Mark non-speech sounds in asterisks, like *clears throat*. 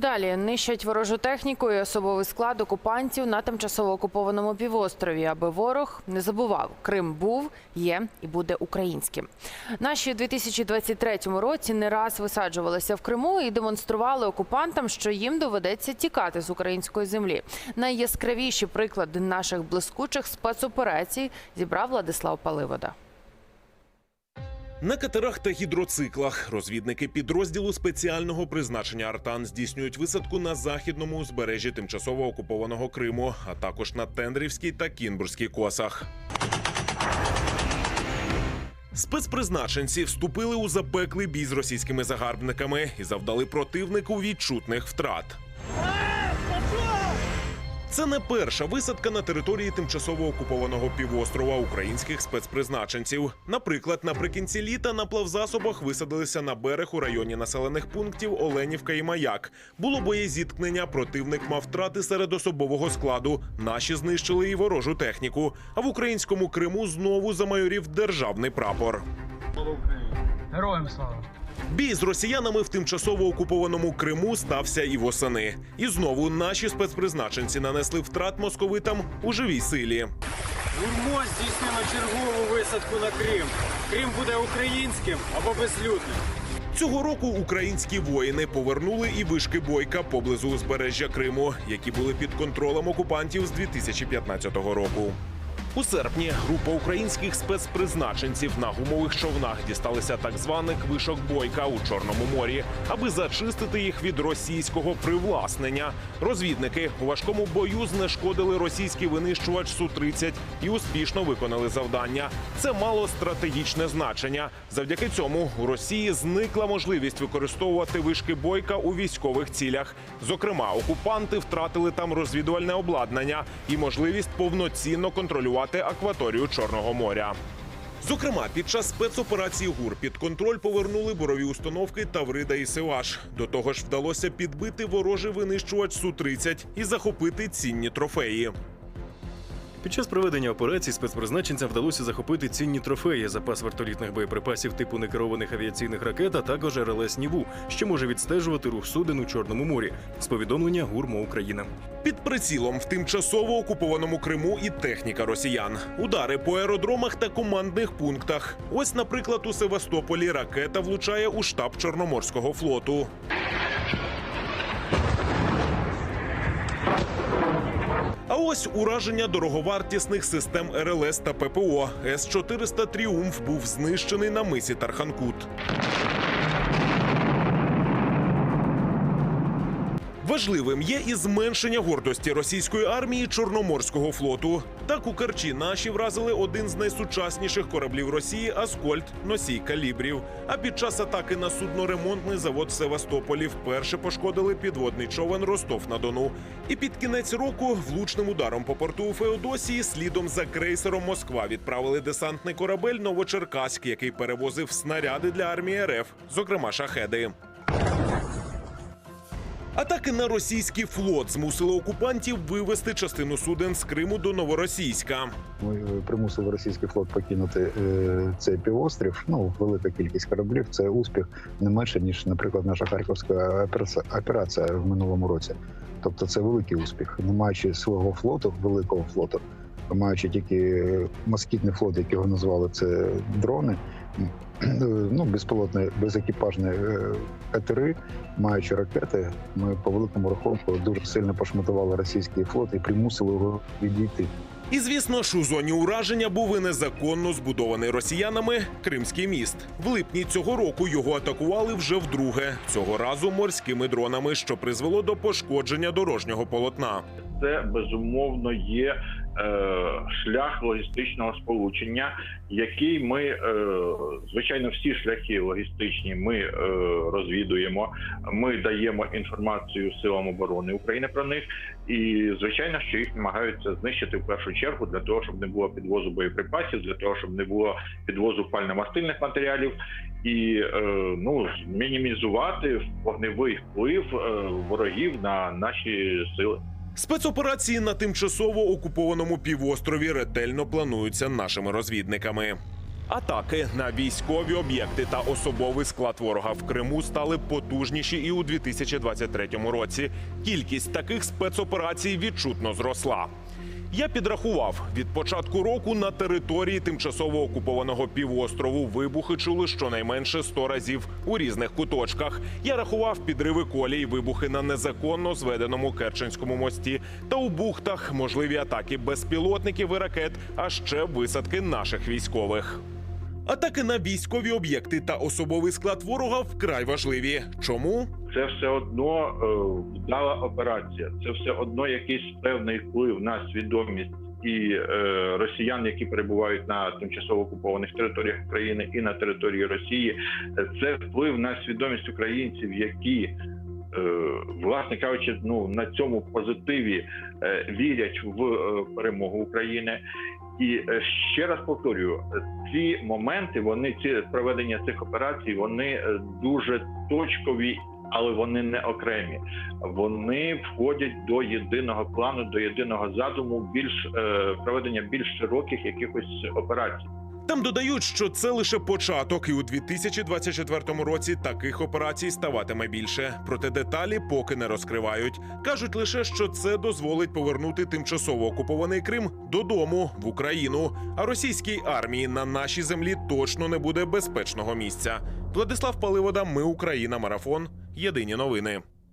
Далі нищать ворожу техніку і особовий склад окупантів на тимчасово окупованому півострові, аби ворог не забував, Крим був, є і буде українським. Наші у 2023 році не раз висаджувалися в Криму і демонстрували окупантам, що їм доведеться тікати з української землі. Найяскравіші приклади наших блискучих спецоперацій зібрав Владислав Паливода. На катерах та гідроциклах розвідники підрозділу спеціального призначення Артан здійснюють висадку на західному узбережжі тимчасово окупованого Криму, а також на Тендрівській та Кінбурзькій косах. Спецпризначенці вступили у запеклий бій з російськими загарбниками і завдали противнику відчутних втрат. Це не перша висадка на території тимчасово окупованого півострова українських спецпризначенців. Наприклад, наприкінці літа на плавзасобах висадилися на берег у районі населених пунктів Оленівка і Маяк. Було боєзіткнення. Противник мав втрати серед особового складу. Наші знищили і ворожу техніку. А в українському Криму знову замайорів державний прапор. Героям слава! Бій з росіянами в тимчасово окупованому Криму стався і восени. І знову наші спецпризначенці нанесли втрат московитам у живій силі. Урмо здійснено чергову висадку на Крим. Крим буде українським або безлюдним. Цього року українські воїни повернули і вишки бойка поблизу узбережжя Криму, які були під контролем окупантів з 2015 року. У серпні група українських спецпризначенців на гумових човнах дісталися так званих вишок бойка у Чорному морі, аби зачистити їх від російського привласнення. Розвідники у важкому бою знешкодили російський винищувач су 30 і успішно виконали завдання. Це мало стратегічне значення. Завдяки цьому у Росії зникла можливість використовувати вишки бойка у військових цілях. Зокрема, окупанти втратили там розвідувальне обладнання і можливість повноцінно контролювати акваторію Чорного моря. Зокрема, під час спецоперації ГУР під контроль повернули борові установки Таврида і Севаш. До того ж, вдалося підбити ворожий винищувач су 30 і захопити цінні трофеї. Під час проведення операції спецпризначенцям вдалося захопити цінні трофеї, запас вертолітних боєприпасів типу некерованих авіаційних ракет, а також РЛС Ніву, що може відстежувати рух суден у Чорному морі. З повідомлення ГУРМО Україна. Під прицілом в тимчасово окупованому Криму і техніка росіян. Удари по аеродромах та командних пунктах. Ось, наприклад, у Севастополі ракета влучає у штаб Чорноморського флоту. Ось ураження дороговартісних систем РЛС та ППО. С-400 Тріумф був знищений на мисі Тарханкут. Важливим є і зменшення гордості російської армії Чорноморського флоту. Так у Керчі наші вразили один з найсучасніших кораблів Росії Аскольд носій калібрів. А під час атаки на судноремонтний завод в Севастополі вперше пошкодили підводний човен Ростов на Дону. І під кінець року влучним ударом по порту у Феодосії слідом за крейсером Москва відправили десантний корабель Новочеркаськ, який перевозив снаряди для армії РФ, зокрема шахеди. Атаки на російський флот змусили окупантів вивести частину суден з Криму до Новоросійська. Ми е, примусили російський флот покинути е, цей півострів. Ну велика кількість кораблів. Це успіх не менше ніж, наприклад, наша харківська операція, в минулому році. Тобто, це великий успіх, не маючи свого флоту, великого флоту, маючи тільки москітний флот, як його назвали, це дрони. *clears throat* Ну, безпілотні, безекіпажні е, катери, маючи ракети, ми по великому рахунку дуже сильно пошматували російський флот і примусили його відійти. І звісно ж, у зоні ураження був і незаконно збудований росіянами Кримський міст. В липні цього року його атакували вже вдруге. Цього разу морськими дронами, що призвело до пошкодження дорожнього полотна. це безумовно є е, шлях логістичного сполучення, який ми е, звичайно всі шляхи логістичні ми е, розвідуємо. Ми даємо інформацію силам оборони України про них, і звичайно, що їх намагаються знищити в першу чергу для того, щоб не було підвозу боєприпасів, для того, щоб не було підвозу пально-мастильних матеріалів, і е, ну мінімізувати вогневий вплив е, ворогів на наші сили. Спецоперації на тимчасово окупованому півострові ретельно плануються нашими розвідниками. Атаки на військові об'єкти та особовий склад ворога в Криму стали потужніші і у 2023 році. Кількість таких спецоперацій відчутно зросла. Я підрахував від початку року на території тимчасово окупованого півострову вибухи чули щонайменше 100 разів у різних куточках. Я рахував підриви колій, вибухи на незаконно зведеному Керченському мості та у бухтах можливі атаки безпілотників і ракет, а ще висадки наших військових. Атаки на військові об'єкти та особовий склад ворога вкрай важливі. Чому? Це все одно е, вдала операція. Це все одно якийсь певний вплив на свідомість і е, росіян, які перебувають на тимчасово окупованих територіях України і на території Росії. Це вплив на свідомість українців, які е, власне кажучи, ну на цьому позитиві вірять в перемогу України. І ще раз повторюю, ці моменти, вони ці проведення цих операцій, вони дуже точкові, але вони не окремі. Вони входять до єдиного плану, до єдиного задуму, більш е, проведення більш широких якихось операцій. Там додають, що це лише початок, і у 2024 році таких операцій ставатиме більше. Проте деталі поки не розкривають. кажуть лише, що це дозволить повернути тимчасово окупований Крим додому в Україну. А російській армії на нашій землі точно не буде безпечного місця. Владислав Паливода, ми Україна, марафон. Єдині новини.